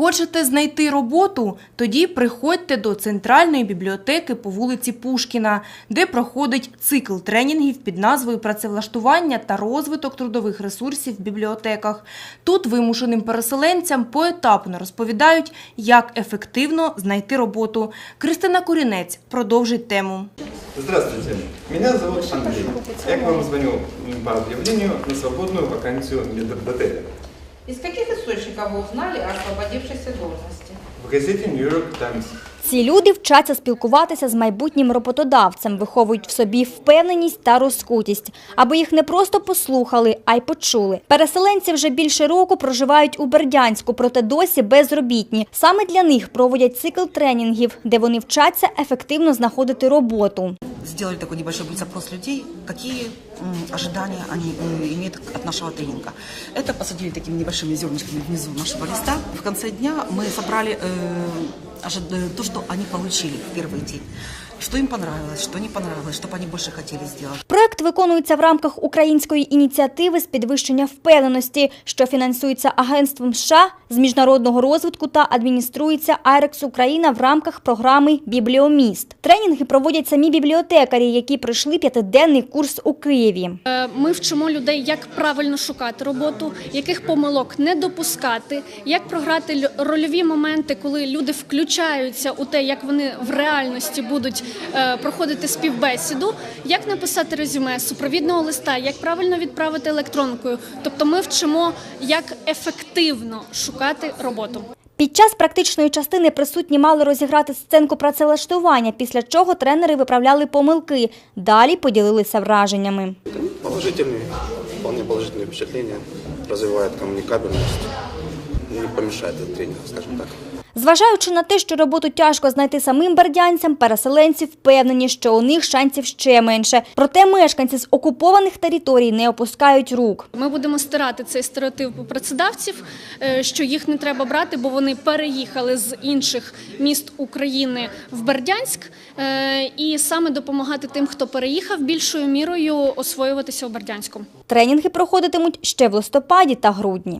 Хочете знайти роботу? Тоді приходьте до центральної бібліотеки по вулиці Пушкіна, де проходить цикл тренінгів під назвою Працевлаштування та розвиток трудових ресурсів в бібліотеках. Тут вимушеним переселенцям поетапно розповідають, як ефективно знайти роботу. Кристина Курінець продовжить тему. Здравствуйте, меня зовут Андрей. Я вам звоню по объявлению на свободную вакансию медотеля. Из каких источников вы узнали о освободившейся должности? В газете New York Times. Ці люди вчаться спілкуватися з майбутнім роботодавцем, виховують в собі впевненість та розкутість, аби їх не просто послухали, а й почули. Переселенці вже більше року проживають у Бердянську, проте досі безробітні. Саме для них проводять цикл тренінгів, де вони вчаться ефективно знаходити роботу сделали такой небольшой блиц-опрос людей, какие м, ожидания они э, имеют от нашего тренинга. Это посадили такими небольшими зернышками внизу нашего листа. В конце дня мы собрали э, ожи- э, то, что они получили в первый день. Что им понравилось, что не понравилось, что бы они больше хотели сделать. Проект виконується в рамках української ініціативи з підвищення впевненості, що фінансується Агентством США з міжнародного розвитку та адмініструється Айрекс Україна в рамках програми Бібліоміст. Тренінги проводять самі бібліотекарі, які пройшли п'ятиденний курс у Києві. Е, Ми вчимо людей, як правильно шукати роботу, яких помилок не допускати, як програти ль- рольові моменти, коли люди включаються у те, як вони в реальності будуть проходити співбесіду, як написати резюме, супровідного листа, як правильно відправити електронкою. Тобто, ми вчимо, як ефективно шукати роботу. Під час практичної частини присутні мали розіграти сценку працевлаштування, після чого тренери виправляли помилки. Далі поділилися враженнями. Положительные, вполне положительные впечатления, развивает коммуникабельность, не помешает этот тренинг, скажем так. Зважаючи на те, що роботу тяжко знайти самим бердянцям, переселенці впевнені, що у них шансів ще менше. Проте мешканці з окупованих територій не опускають рук. Ми будемо стирати цей стереотип у працедавців, е, що їх не треба брати, бо вони переїхали з інших міст України в Бердянськ, е, і саме допомагати тим, хто переїхав, більшою мірою освоюватися у Бердянську. Тренінги проходитимуть ще в листопаді та грудні.